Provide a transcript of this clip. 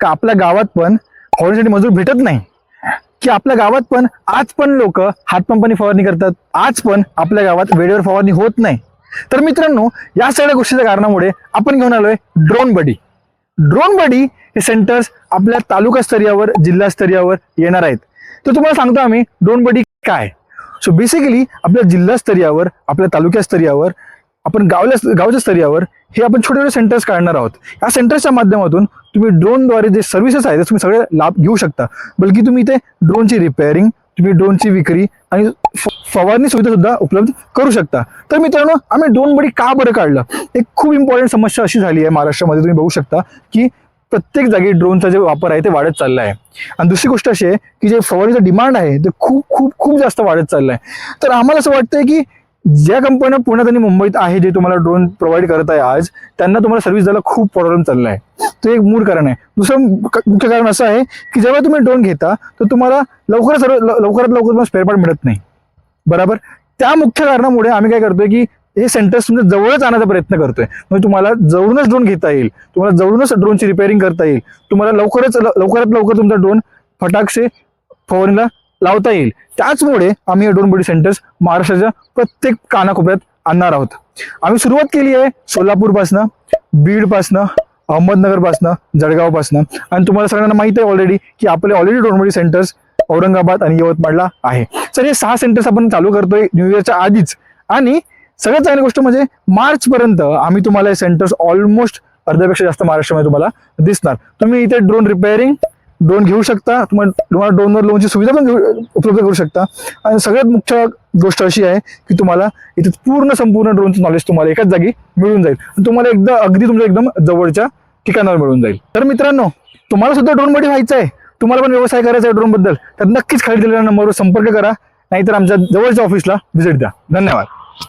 का आपल्या गावात पण फवारणीसाठी मजूर भेटत नाही? की आपल्या गावात पण आज पण लोक हातपंपाने फवारणी करतात आज पण आपल्या गावात वेळेवर फवारणी होत नाही? तर मित्रांनो या सगळ्या गोष्टीच्या कारणामुळे आपण घेऊन आलोय ड्रोन बडी ड्रोन बडी हे सेंटर्स आपल्या तालुका स्तरीयावर जिल्हा स्तरीयावर येणार आहेत. तर तुम्हाला सांगतो आम्ही ड्रोन बडी काय? सो बेसिकली आपल्या जिल्हा स्तरीयावर आपल्या तालुक्या स्तरीयावर आपण गावल्या गावच्या स्तरीयावर हे आपण छोटे छोटे सेंटर्स काढणार आहोत. या सेंटर्सच्या माध्यमातून तुम्ही ड्रोनद्वारे जे सर्व्हिसेस आहेत ते तुम्ही सगळे लाभ घेऊ शकता. बल्कि तुम्ही इथे ड्रोनची रिपेअरिंग तुम्ही ड्रोनची विक्री आणि फवारणी सुविधा सुद्धा उपलब्ध करू शकता. तर मित्रांनो आम्ही ड्रोन बडी का बरं काढलं? एक खूप इम्पॉर्टंट समस्या अशी झाली आहे महाराष्ट्रामध्ये. तुम्ही बघू शकता की प्रत्येक जागी ड्रोनचा जे वापर आहे ते वाढत चालला आहे. आणि दुसरी गोष्ट अशी आहे की जे फवारणीचं डिमांड आहे ते खूप खूप खूप जास्त वाढत चाललं आहे. तर आम्हाला असं वाटतंय की ज्या कंपन्या पुण्यात आणि मुंबईत आहे जे तुम्हाला ड्रोन प्रोव्हाइड करत आहे आज त्यांना तुम्हाला सर्व्हिस द्यायला खूप प्रॉब्लेम चालला आहे तो एक मूळ कारण आहे. दुसरं मुख्य कारण असं आहे की जेव्हा तुम्ही ड्रोन घेता तर तुम्हाला लवकर सर्व लवकरात लवकर तुम्हाला स्पेअर पार्ट मिळत नाही. बरोबर? त्या मुख्य कारणामुळे आम्ही काय करतोय की हे सेंटर्स तुमच्या जवळच आणण्याचा प्रयत्न करतोय. म्हणजे तुम्हाला जवळूनच ड्रोन घेता येईल. तुम्हाला जवळूनच ड्रोनची रिपेअरिंग करता येईल. तुम्हाला लवकरच लवकरात लवकर तुमचा ड्रोन फटाक्षे फवारणीला लावता येईल. त्याचमुळे आम्ही या ड्रोन बॉडी सेंटर्स महाराष्ट्राच्या प्रत्येक कानाकोपऱ्यात आणणार आहोत. आम्ही सुरुवात केली आहे सोलापूरपासनं बीडपासनं अहमदनगरपासनं जळगावपासनं. आणि तुम्हाला सगळ्यांना माहीत आहे ऑलरेडी की आपले ऑलरेडी ड्रोन सेंटर्स औरंगाबाद आणि यवतमाळला आहे. तर हे सहा सेंटर्स आपण चालू करतोय न्यू इयरच्या आधीच. आणि सगळ्यात चांगली गोष्ट म्हणजे मार्चपर्यंत आम्ही तुम्हाला हे सेंटर्स ऑलमोस्ट अर्ध्यापेक्षा जास्त महाराष्ट्रामध्ये तुम्हाला दिसणार. तुम्ही इथे ड्रोन रिपेअरिंग ड्रोन घेऊ शकता. तुम्हाला तुम्हाला ड्रोनवर लोनची सुविधा पण घेऊ उपलब्ध करू शकता. आणि सगळ्यात मुख्य गोष्ट अशी आहे की तुम्हाला इथे पूर्ण संपूर्ण ड्रोनचं नॉलेज तुम्हाला एकाच जागी मिळून जाईल. आणि तुम्हाला एकदा अगदी तुमच्या एकदम जवळच्या ठिकाणावर मिळून जाईल. तर मित्रांनो तुम्हाला सुद्धा ड्रोनमध्ये व्हायचं आहे. तुम्हाला पण व्यवसाय करायचा आहे ड्रोनबद्दल तर नक्कीच खाली दिलेल्या नंबरवर संपर्क करा. नाहीतर आमच्या जवळच्या ऑफिसला व्हिजिट द्या. धन्यवाद.